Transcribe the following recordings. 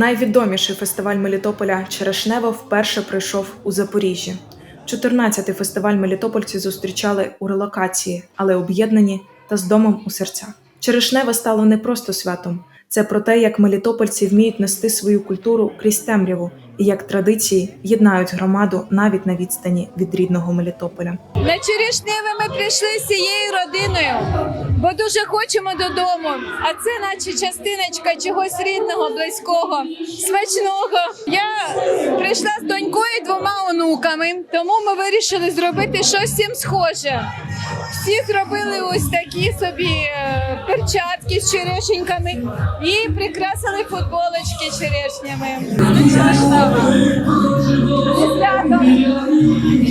Найвідоміший фестиваль Мелітополя Черешнево вперше прийшов у Запоріжжі. 14-й фестиваль мелітопольці зустрічали у релокації, але об'єднані та з домом у серцях. Черешнево стало не просто святом, це про те, як мелітопольці вміють нести свою культуру крізь темряву і як традиції єднають громаду навіть на відстані від рідного Мелітополя. На Черешневе ми прийшли з цією родиною, бо дуже хочемо додому. А це наче частиночка чогось рідного, близького, смачного. Я прийшла з донькою і двома онуками, тому ми вирішили зробити щось цим схоже. Всі зробили ось такі собі е, перчатки з черешеньками і прикрасили футболочки черешнями.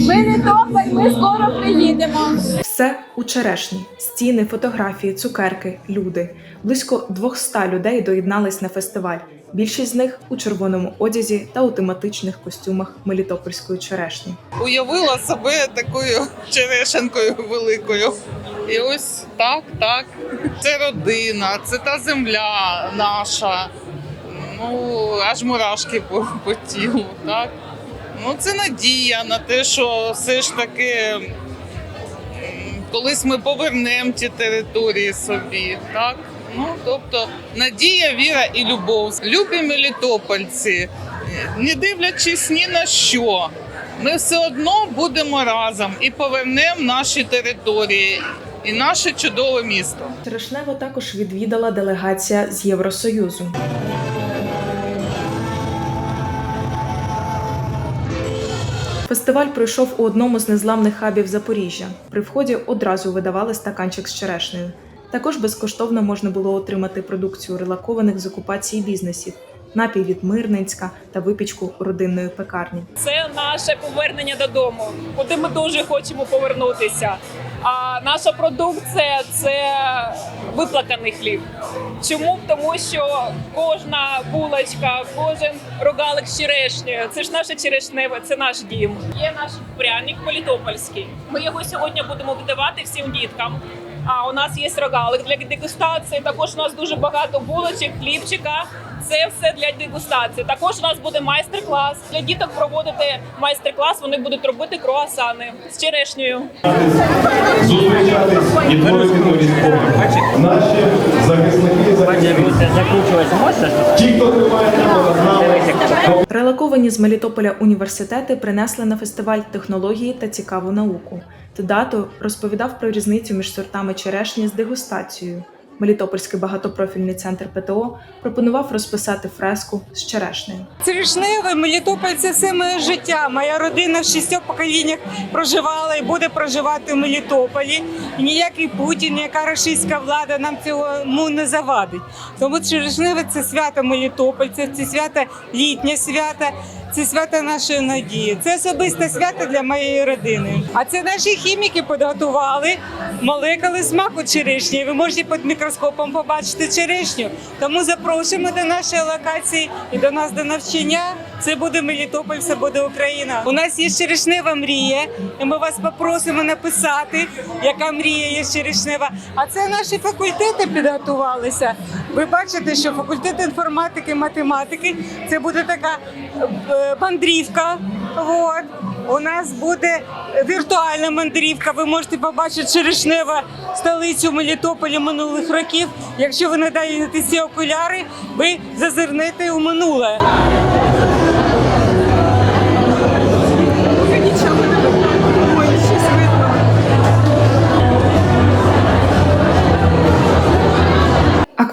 Ми не Тополь, ми скоро приїдемо. Все у черешні: стіни, фотографії, цукерки, люди. Близько 200 людей доєднались на фестиваль. Більшість з них у червоному одязі та у тематичних костюмах Мелітопольської черешні. уявила себе такою черешенкою великою. І ось так, так. Це родина, це та земля наша. Ну, аж мурашки по, по тілу, так. Ну, це надія на те, що все ж таки колись ми повернемо ті території собі, так? Ну, тобто надія, віра і любов. Любі мелітопольці, не дивлячись ні на що, ми все одно будемо разом і повернемо наші території і наше чудове місто. Черешнево також відвідала делегація з Євросоюзу. Фестиваль пройшов у одному з незламних хабів Запоріжжя. При вході одразу видавали стаканчик з черешнею. Також безкоштовно можна було отримати продукцію релакованих з окупації бізнесів, напій від Мирненська та випічку родинної пекарні. Це наше повернення додому, куди ми дуже хочемо повернутися. А наша продукція це виплаканий хліб. Чому? Тому що кожна булочка, кожен рогалик з черешнею, це ж наше черешневе, це наш дім. Є наш пряник політопольський. Ми його сьогодні будемо видавати всім діткам. А у нас є рогалик для дегустації. Також у нас дуже багато булочок, хлібчика. Це все для дегустації. Також у нас буде майстер-клас. Для діток проводити майстер-клас. Вони будуть робити круасани з черешнею. зустрічатись і творити нові. Наші захисники, захисники, закручивать можешь? ті, хто тримає нами, Релоковані з Мелітополя університети принесли на фестиваль технології та цікаву науку. Тедато розповідав про різницю між сортами черешні з дегустацією. Мелітопольський багатопрофільний центр ПТО пропонував розписати фреску з черешнею. Черешневе, Мелітополь це все моє життя. Моя родина в шістьох поколіннях проживала і буде проживати в Мелітополі. Ніякий Путін, ніяка російська влада нам цього не завадить. Тому Черешневе це свято Мелітополь, це, це свято літнє свято. Це свято нашої надії. Це особисте свято для моєї родини. А це наші хіміки підготували молекули смаку черешні. Ви можете під мікроскопом побачити черешню. Тому запрошуємо до нашої локації і до нас до навчання. Це буде Мелітополь, це буде Україна. У нас є черешнева мрія, і ми вас попросимо написати, яка мрія є черешнева. А це наші факультети підготувалися. Ви бачите, що факультет інформатики, математики це буде така е, мандрівка. Вот. У нас буде віртуальна мандрівка. Ви можете побачити Черешнева столицю Мелітополя минулих років. Якщо ви надаєте ці окуляри, ви зазирнете у минуле.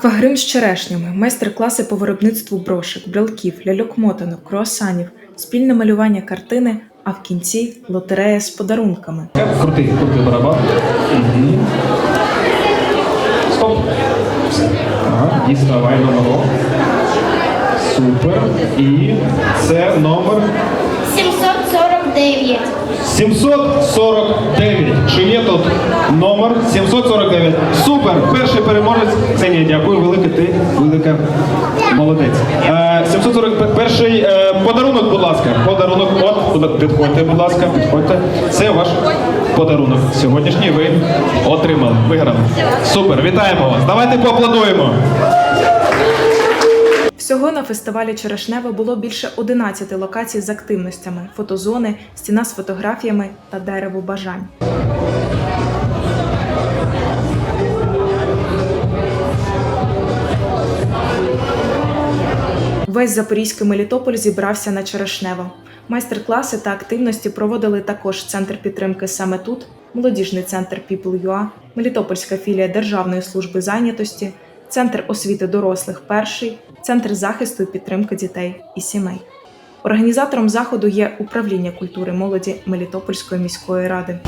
Аквагрим з черешнями, майстер-класи по виробництву брошек, брелків, ляльок-мотанок, круасанів, спільне малювання картини, а в кінці лотерея з подарунками. крутий, крутий барабан. Мгм. Стоп. Ага, діставай номерок. Супер. І це номер 749. 749. Чи є тут номер 749? Супер! Перший переможець. Ксенія, дякую. Велике ти, велика молодець. Е, 741 е, подарунок, будь ласка. Подарунок. От, підходьте, будь ласка, підходьте. Це ваш подарунок. Сьогоднішній ви отримали. Виграли. Супер, вітаємо вас. Давайте поаплодуємо. Всього на фестивалі Черешневе було більше 11 локацій з активностями: фотозони, стіна з фотографіями та дерево бажань. Весь запорізький Мелітополь зібрався на Черешнево. Майстер-класи та активності проводили також Центр підтримки саме тут, молодіжний центр People.ua, Мелітопольська філія Державної служби зайнятості, Центр освіти дорослих перший, Центр захисту і підтримки дітей і сімей. Організатором заходу є управління культури молоді Мелітопольської міської ради.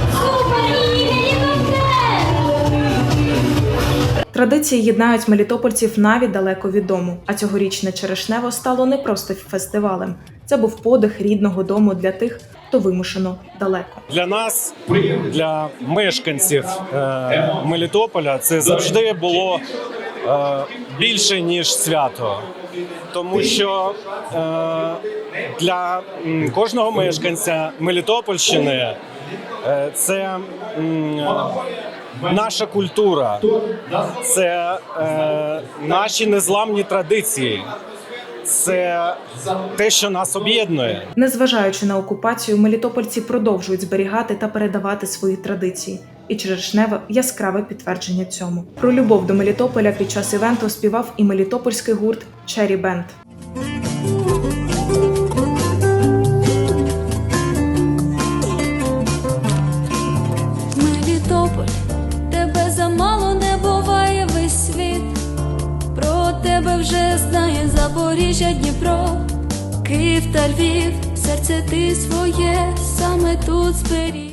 Традиції єднають мелітопольців навіть далеко від дому. А цьогорічне Черешнево стало не просто фестивалем. Це був подих рідного дому для тих, хто вимушено далеко. Для нас, для мешканців е, Мелітополя, це завжди було е, більше ніж свято, тому що е, для кожного мешканця Мелітопольщини е, це м, наша культура, це е, наші незламні традиції. Це те, що нас об'єднує. Незважаючи на окупацію, мелітопольці продовжують зберігати та передавати свої традиції. І Черешневе яскраве підтвердження цьому. Про любов до Мелітополя під час івенту співав і мелітопольський гурт Cherry Band. Мелітополь, тебе замало не буває весь світ. Про тебе вже знає Запоріжжя, Дніпро, Київ та Львів, серце ти своє саме тут зберіг.